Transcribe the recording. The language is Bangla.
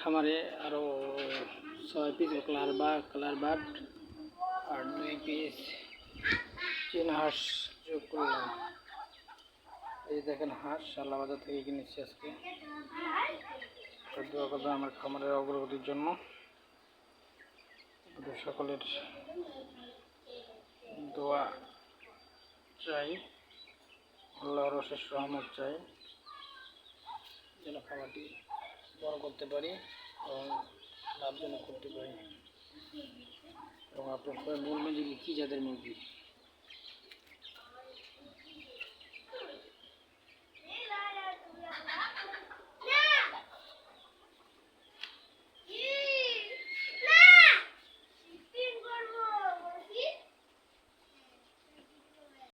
খামারে আরও ছয় পিস কালার বা কালার বাট আর দুই পিস চীনা হাঁস যোগ করলাম। এই দেখেন হাঁস শাল্লা বাজার থেকে কিনেছি আজকে। আমার খামারের অগ্রগতির জন্য। সকলের দোয়া চাই, আল্লাহর অশেষ রহমত চাই। যেন খামারটি বড় করতে পারি এবং লাভজনক করতে পারি। এবং আপনার মূল যে কী জাতের মুরগি?